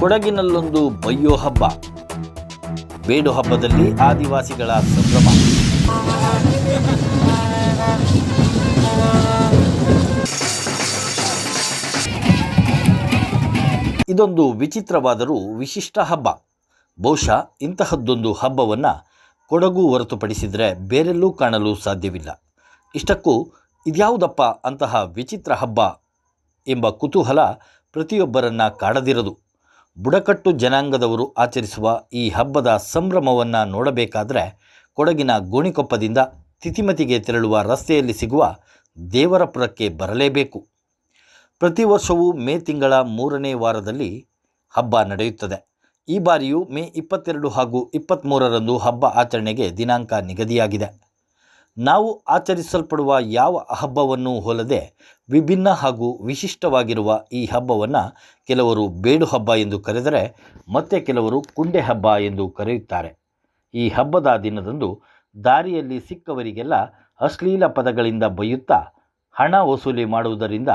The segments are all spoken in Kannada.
ಕೊಡಗಿನಲ್ಲೊಂದು ಬಯ್ಯೋ ಹಬ್ಬ. ಬೇಡು ಹಬ್ಬದಲ್ಲಿ ಆದಿವಾಸಿಗಳ ಸಂಭ್ರಮ. ಇದೊಂದು ವಿಚಿತ್ರವಾದರೂ ವಿಶಿಷ್ಟ ಹಬ್ಬ. ಬಹುಶಃ ಇಂತಹದ್ದೊಂದು ಹಬ್ಬವನ್ನು ಕೊಡಗು ಹೊರತುಪಡಿಸಿದರೆ ಬೇರೆಲ್ಲೂ ಕಾಣಲು ಸಾಧ್ಯವಿಲ್ಲ. ಇಷ್ಟಕ್ಕೂ ಇದ್ಯಾವುದಪ್ಪ ಅಂತಹ ವಿಚಿತ್ರ ಹಬ್ಬ ಎಂಬ ಕುತೂಹಲ ಪ್ರತಿಯೊಬ್ಬರನ್ನ ಕಾಡದಿರದು. ಬುಡಕಟ್ಟು ಜನಾಂಗದವರು ಆಚರಿಸುವ ಈ ಹಬ್ಬದ ಸಂಭ್ರಮವನ್ನು ನೋಡಬೇಕಾದರೆ ಕೊಡಗಿನ ಗೋಣಿಕೊಪ್ಪದಿಂದ ತಿತಿಮತಿಗೆ ತೆರಳುವ ರಸ್ತೆಯಲ್ಲಿ ಸಿಗುವ ದೇವರಪುರಕ್ಕೆ ಬರಲೇಬೇಕು. ಪ್ರತಿ ವರ್ಷವೂ ಮೇ ತಿಂಗಳ ಮೂರನೇ ವಾರದಲ್ಲಿ ಹಬ್ಬ ನಡೆಯುತ್ತದೆ. ಈ ಬಾರಿಯು ಮೇ ಇಪ್ಪತ್ತೆರಡು ಹಾಗೂ ಇಪ್ಪತ್ತ್ಮೂರರಂದು ಹಬ್ಬ ಆಚರಣೆಗೆ ದಿನಾಂಕ ನಿಗದಿಯಾಗಿದೆ. ನಾವು ಆಚರಿಸಲ್ಪಡುವ ಯಾವ ಹಬ್ಬವನ್ನು ಹೋಲದೆ ವಿಭಿನ್ನ ಹಾಗೂ ವಿಶಿಷ್ಟವಾಗಿರುವ ಈ ಹಬ್ಬವನ್ನು ಕೆಲವರು ಬೇಡು ಹಬ್ಬ ಎಂದು ಕರೆದರೆ ಮತ್ತೆ ಕೆಲವರು ಕುಂಡೆ ಹಬ್ಬ ಎಂದು ಕರೆಯುತ್ತಾರೆ. ಈ ಹಬ್ಬದ ದಿನದಂದು ದಾರಿಯಲ್ಲಿ ಸಿಕ್ಕವರಿಗೆಲ್ಲ ಅಶ್ಲೀಲ ಪದಗಳಿಂದ ಬೈಯುತ್ತಾ ಹಣ ವಸೂಲಿ ಮಾಡುವುದರಿಂದ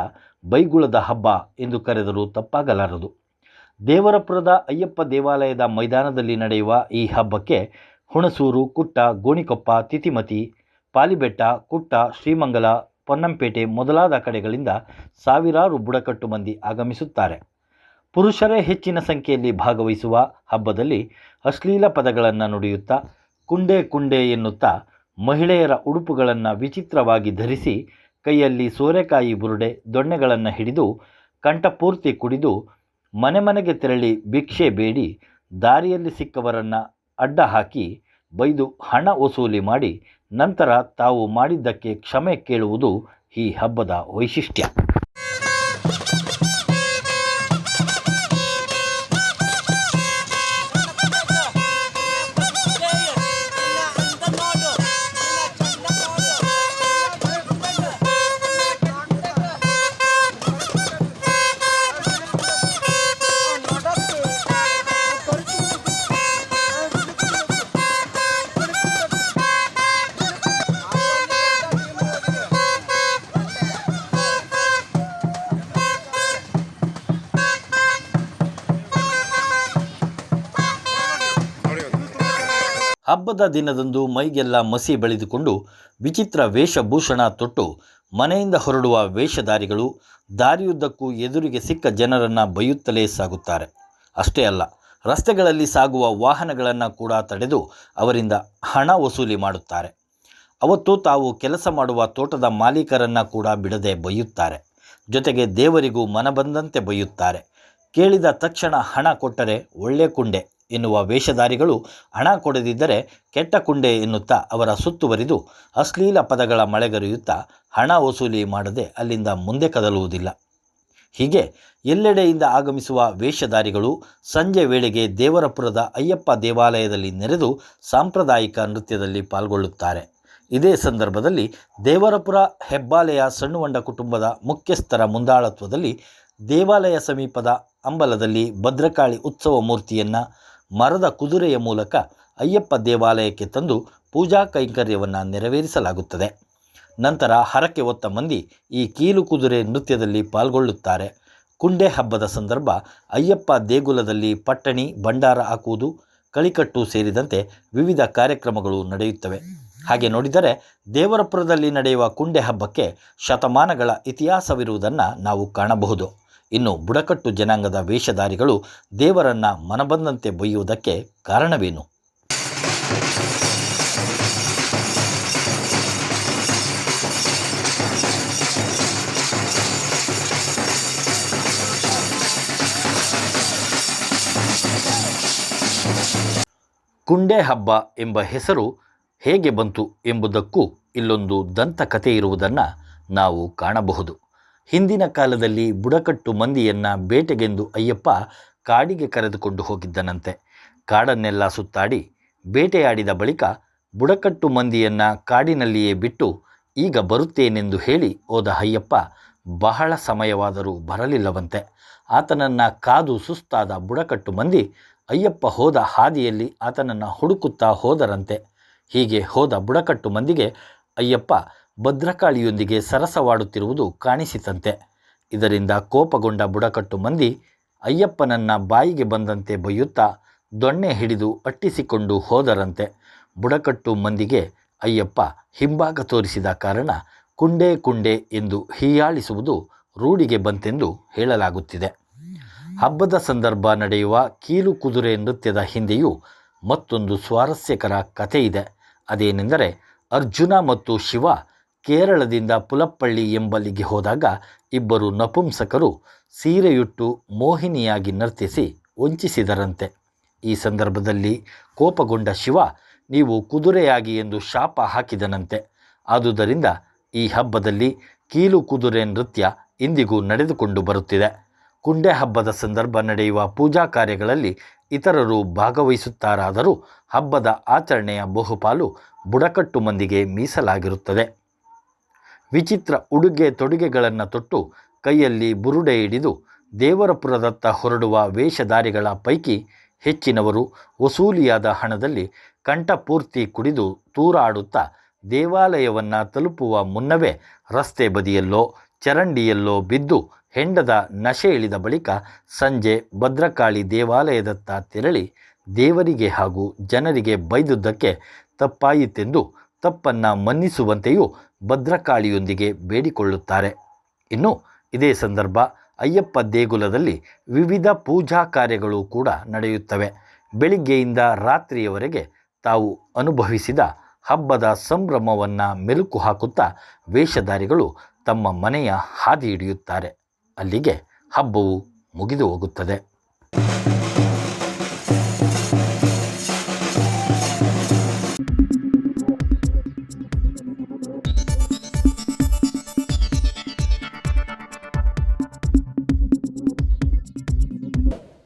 ಬೈಗುಳದ ಹಬ್ಬ ಎಂದು ಕರೆದರೂ ತಪ್ಪಾಗಲಾರದು. ದೇವರಪುರದ ಅಯ್ಯಪ್ಪ ದೇವಾಲಯದ ಮೈದಾನದಲ್ಲಿ ನಡೆಯುವ ಈ ಹಬ್ಬಕ್ಕೆ ಹುಣಸೂರು, ಕುಟ್ಟ, ಗೋಣಿಕೊಪ್ಪ, ತಿತಿಮತಿ ಪಾಲಿಬೆಟ್ಟ, ಕುಟ್ಟ, ಶ್ರೀಮಂಗಲ, ಪೊನ್ನಂಪೇಟೆ ಮೊದಲಾದ ಕಡೆಗಳಿಂದ ಸಾವಿರಾರು ಬುಡಕಟ್ಟು ಮಂದಿ ಆಗಮಿಸುತ್ತಾರೆ. ಪುರುಷರೇ ಹೆಚ್ಚಿನ ಸಂಖ್ಯೆಯಲ್ಲಿ ಭಾಗವಹಿಸುವ ಹಬ್ಬದಲ್ಲಿ ಅಶ್ಲೀಲ ಪದಗಳನ್ನು ನುಡಿಯುತ್ತಾ, ಕುಂಡೆ ಕುಂಡೆ ಎನ್ನುತ್ತಾ ಮಹಿಳೆಯರ ಉಡುಪುಗಳನ್ನು ವಿಚಿತ್ರವಾಗಿ ಧರಿಸಿ ಕೈಯಲ್ಲಿ ಸೋರೆಕಾಯಿ ಬುರುಡೆ, ದೊಣ್ಣೆಗಳನ್ನು ಹಿಡಿದು ಕಂಠಪೂರ್ತಿ ಕುಡಿದು ಮನೆ ಮನೆಗೆ ತೆರಳಿ ಭಿಕ್ಷೆ ಬೇಡಿ ದಾರಿಯಲ್ಲಿ ಸಿಕ್ಕವರನ್ನು ಅಡ್ಡ ಹಾಕಿ ಬೈದು ಹಣ ವಸೂಲಿ ಮಾಡಿ ನಂತರ ತಾವು ಮಾಡಿದ್ದಕ್ಕೆ ಕ್ಷಮೆ ಕೇಳುವುದು ಈ ಹಬ್ಬದ ವೈಶಿಷ್ಟ್ಯ. ಹಬ್ಬದ ದಿನದಂದು ಮೈಗೆಲ್ಲ ಮಸಿ ಬೆಳೆದುಕೊಂಡು ವಿಚಿತ್ರ ವೇಷಭೂಷಣ ತೊಟ್ಟು ಮನೆಯಿಂದ ಹೊರಡುವ ವೇಷಧಾರಿಗಳು ದಾರಿಯುದ್ದಕ್ಕೂ ಎದುರಿಗೆ ಸಿಕ್ಕ ಜನರನ್ನು ಬೈಯುತ್ತಲೇ ಸಾಗುತ್ತಾರೆ. ಅಷ್ಟೇ ಅಲ್ಲ, ರಸ್ತೆಗಳಲ್ಲಿ ಸಾಗುವ ವಾಹನಗಳನ್ನು ಕೂಡ ತಡೆದು ಅವರಿಂದ ಹಣ ವಸೂಲಿ ಮಾಡುತ್ತಾರೆ. ಅವತ್ತು ತಾವು ಕೆಲಸ ಮಾಡುವ ತೋಟದ ಮಾಲೀಕರನ್ನು ಕೂಡ ಬಿಡದೆ ಬೈಯುತ್ತಾರೆ. ಜೊತೆಗೆ ದೇವರಿಗೂ ಮನಬಂದಂತೆ ಬೈಯುತ್ತಾರೆ. ಕೇಳಿದ ತಕ್ಷಣ ಹಣ ಕೊಟ್ಟರೆ ಒಳ್ಳೆ ಕುಂಡೆ. ಎನ್ನುವ ವೇಷಧಾರಿಗಳು ಹಣ ಕೊಡದಿದ್ದರೆ ಕೆಟ್ಟ ಕುಂಡೆ ಎನ್ನುತ್ತಾ ಅವರ ಸುತ್ತುವರಿದು ಅಶ್ಲೀಲ ಪದಗಳ ಮಳೆಗರೆಯುತ್ತಾ ಹಣ ವಸೂಲಿ ಮಾಡದೆ ಅಲ್ಲಿಂದ ಮುಂದೆ ಕದಲುವುದಿಲ್ಲ. ಹೀಗೆ ಎಲ್ಲೆಡೆಯಿಂದ ಆಗಮಿಸುವ ವೇಷಧಾರಿಗಳು ಸಂಜೆ ವೇಳೆಗೆ ದೇವರಪುರದ ಅಯ್ಯಪ್ಪ ದೇವಾಲಯದಲ್ಲಿ ನೆರೆದು ಸಾಂಪ್ರದಾಯಿಕ ನೃತ್ಯದಲ್ಲಿ ಪಾಲ್ಗೊಳ್ಳುತ್ತಾರೆ. ಇದೇ ಸಂದರ್ಭದಲ್ಲಿ ದೇವರಪುರ ಹೆಬ್ಬಾಲೆಯ ಸಣ್ಣುವಂಡ ಕುಟುಂಬದ ಮುಖ್ಯಸ್ಥರ ಮುಂದಾಳತ್ವದಲ್ಲಿ ದೇವಾಲಯ ಸಮೀಪದ ಅಂಬಲದಲ್ಲಿ ಭದ್ರಕಾಳಿ ಉತ್ಸವ ಮೂರ್ತಿಯನ್ನು ಮರದ ಕುದುರೆಯ ಮೂಲಕ ಅಯ್ಯಪ್ಪ ದೇವಾಲಯಕ್ಕೆ ತಂದು ಪೂಜಾ ಕೈಂಕರ್ಯವನ್ನು ನೆರವೇರಿಸಲಾಗುತ್ತದೆ. ನಂತರ ಹರಕೆ ಹೊತ್ತ ಮಂದಿ ಈ ಕೀಲು ಕುದುರೆ ನೃತ್ಯದಲ್ಲಿ ಪಾಲ್ಗೊಳ್ಳುತ್ತಾರೆ. ಕುಂಡೆ ಹಬ್ಬದ ಸಂದರ್ಭ ಅಯ್ಯಪ್ಪ ದೇಗುಲದಲ್ಲಿ ಪಟ್ಟಣಿ, ಭಂಡಾರ ಹಾಕುವುದು, ಕಳಿಕಟ್ಟು ಸೇರಿದಂತೆ ವಿವಿಧ ಕಾರ್ಯಕ್ರಮಗಳು ನಡೆಯುತ್ತವೆ. ಹಾಗೆ ನೋಡಿದರೆ ದೇವರಪುರದಲ್ಲಿ ನಡೆಯುವ ಕುಂಡೆ ಹಬ್ಬಕ್ಕೆ ಶತಮಾನಗಳ ಇತಿಹಾಸವಿರುವುದನ್ನು ನಾವು ಕಾಣಬಹುದು. ಇನ್ನು ಬುಡಕಟ್ಟು ಜನಾಂಗದ ವೇಷಧಾರಿಗಳು ದೇವರನ್ನ ಮನಬಂದಂತೆ ಬೊಯ್ಯುವುದಕ್ಕೆ ಕಾರಣವೇನು? ಕುಂಡೆ ಹಬ್ಬ ಎಂಬ ಹೆಸರು ಹೇಗೆ ಬಂತು ಎಂಬುದಕ್ಕೂ ಇಲ್ಲೊಂದು ದಂತಕಥೆ ಇರುವುದನ್ನು ನಾವು ಕಾಣಬಹುದು. ಹಿಂದಿನ ಕಾಲದಲ್ಲಿ ಬುಡಕಟ್ಟು ಮಂದಿಯನ್ನು ಬೇಟೆಗೆಂದು ಅಯ್ಯಪ್ಪ ಕಾಡಿಗೆ ಕರೆದುಕೊಂಡು ಹೋಗಿದ್ದನಂತೆ. ಕಾಡನ್ನೆಲ್ಲ ಸುತ್ತಾಡಿ ಬೇಟೆಯಾಡಿದ ಬಳಿಕ ಬುಡಕಟ್ಟು ಮಂದಿಯನ್ನು ಕಾಡಿನಲ್ಲಿಯೇ ಬಿಟ್ಟು ಈಗ ಬರುತ್ತೇನೆಂದು ಹೇಳಿ ಹೋದ ಅಯ್ಯಪ್ಪ ಬಹಳ ಸಮಯವಾದರೂ ಬರಲಿಲ್ಲವಂತೆ. ಆತನನ್ನು ಕಾದು ಸುಸ್ತಾದ ಬುಡಕಟ್ಟು ಮಂದಿ ಅಯ್ಯಪ್ಪ ಹೋದ ಹಾದಿಯಲ್ಲಿ ಆತನನ್ನು ಹುಡುಕುತ್ತಾ ಹೋದರಂತೆ. ಹೀಗೆ ಹೋದ ಬುಡಕಟ್ಟು ಮಂದಿಗೆ ಅಯ್ಯಪ್ಪ ಭದ್ರಕಾಳಿಯೊಂದಿಗೆ ಸರಸವಾಡುತ್ತಿರುವುದು ಕಾಣಿಸಿತಂತೆ. ಇದರಿಂದ ಕೋಪಗೊಂಡ ಬುಡಕಟ್ಟು ಮಂದಿ ಅಯ್ಯಪ್ಪನನ್ನ ಬಾಯಿಗೆ ಬಂದಂತೆ ಬೈಯುತ್ತಾ ದೊಣ್ಣೆ ಹಿಡಿದು ಅಟ್ಟಿಸಿಕೊಂಡು ಹೋದರಂತೆ. ಬುಡಕಟ್ಟು ಮಂದಿಗೆ ಅಯ್ಯಪ್ಪ ಹಿಂಭಾಗ ತೋರಿಸಿದ ಕಾರಣ ಕುಂಡೆ ಕುಂಡೆ ಎಂದು ಹೀಯಾಳಿಸುವುದು ರೂಢಿಗೆ ಬಂತೆಂದು ಹೇಳಲಾಗುತ್ತಿದೆ. ಹಬ್ಬದ ಸಂದರ್ಭ ನಡೆಯುವ ಕೀಲು ಕುದುರೆ ನೃತ್ಯದ ಹಿಂದೆಯೂ ಮತ್ತೊಂದು ಸ್ವಾರಸ್ಯಕರ ಕಥೆ ಇದೆ ಅದೇನೆಂದರೆ ಅರ್ಜುನ ಮತ್ತು ಶಿವ ಕೇರಳದಿಂದ ಪುಲಪ್ಪಳ್ಳಿ ಎಂಬಲ್ಲಿಗೆ ಹೋದಾಗ ಇಬ್ಬರು ನಪುಂಸಕರು ಸೀರೆಯುಟ್ಟು ಮೋಹಿನಿಯಾಗಿ ನರ್ತಿಸಿ ವಂಚಿಸಿದರಂತೆ. ಈ ಸಂದರ್ಭದಲ್ಲಿ ಕೋಪಗೊಂಡ ಶಿವ, ನೀವು ಕುದುರೆಯಾಗಿ ಎಂದು ಶಾಪ ಹಾಕಿದನಂತೆ. ಆದುದರಿಂದ ಈ ಹಬ್ಬದಲ್ಲಿ ಕೀಲು ಕುದುರೆ ನೃತ್ಯ ಇಂದಿಗೂ ನಡೆದುಕೊಂಡು ಬರುತ್ತಿದೆ. ಕುಂಡೆ ಹಬ್ಬದ ಸಂದರ್ಭ ನಡೆಯುವ ಪೂಜಾ ಕಾರ್ಯಗಳಲ್ಲಿ ಇತರರು ಭಾಗವಹಿಸುತ್ತಾರಾದರೂ ಹಬ್ಬದ ಆಚರಣೆಯ ಬಹುಪಾಲು ಬುಡಕಟ್ಟು ಮಂದಿಗೆ ಮೀಸಲಾಗಿರುತ್ತದೆ. ವಿಚಿತ್ರ ಉಡುಗೆ ತೊಡುಗೆಗಳನ್ನು ತೊಟ್ಟು ಕೈಯಲ್ಲಿ ಬುರುಡೆ ಹಿಡಿದು ದೇವರಪುರದತ್ತ ಹೊರಡುವ ವೇಷಧಾರಿಗಳ ಪೈಕಿ ಹೆಚ್ಚಿನವರು ವಸೂಲಿಯಾದ ಹಣದಲ್ಲಿ ಕಂಠಪೂರ್ತಿ ಕುಡಿದು ತೂರಾಡುತ್ತಾ ದೇವಾಲಯವನ್ನು ತಲುಪುವ ಮುನ್ನವೇ ರಸ್ತೆ ಬದಿಯಲ್ಲೋ, ಚರಂಡಿಯಲ್ಲೋ ಬಿದ್ದು ಹೆಂಡದ ನಶೆ ಇಳಿದ ಬಳಿಕ ಸಂಜೆ ಭದ್ರಕಾಳಿ ದೇವಾಲಯದತ್ತ ತೆರಳಿ ದೇವರಿಗೆ ಹಾಗೂ ಜನರಿಗೆ ಬೈದುದಕ್ಕೆ ತಪ್ಪಾಯಿತೆಂದು ತಪ್ಪನ್ನು ಮನ್ನಿಸುವಂತೆಯೂ ಭದ್ರಕಾಳಿಯೊಂದಿಗೆ ಬೇಡಿಕೊಳ್ಳುತ್ತಾರೆ. ಇನ್ನು ಇದೇ ಸಂದರ್ಭ ಅಯ್ಯಪ್ಪ ದೇಗುಲದಲ್ಲಿ ವಿವಿಧ ಪೂಜಾ ಕಾರ್ಯಗಳು ಕೂಡ ನಡೆಯುತ್ತವೆ. ಬೆಳಿಗ್ಗೆಯಿಂದ ರಾತ್ರಿಯವರೆಗೆ ತಾವು ಅನುಭವಿಸಿದ ಹಬ್ಬದ ಸಂಭ್ರಮವನ್ನು ಮೆಲುಕು ಹಾಕುತ್ತಾ ವೇಷಧಾರಿಗಳು ತಮ್ಮ ಮನೆಯ ಹಾದಿ ಹಿಡಿಯುತ್ತಾರೆ. ಅಲ್ಲಿಗೆ ಹಬ್ಬವು ಮುಗಿದು ಹೋಗುತ್ತದೆ.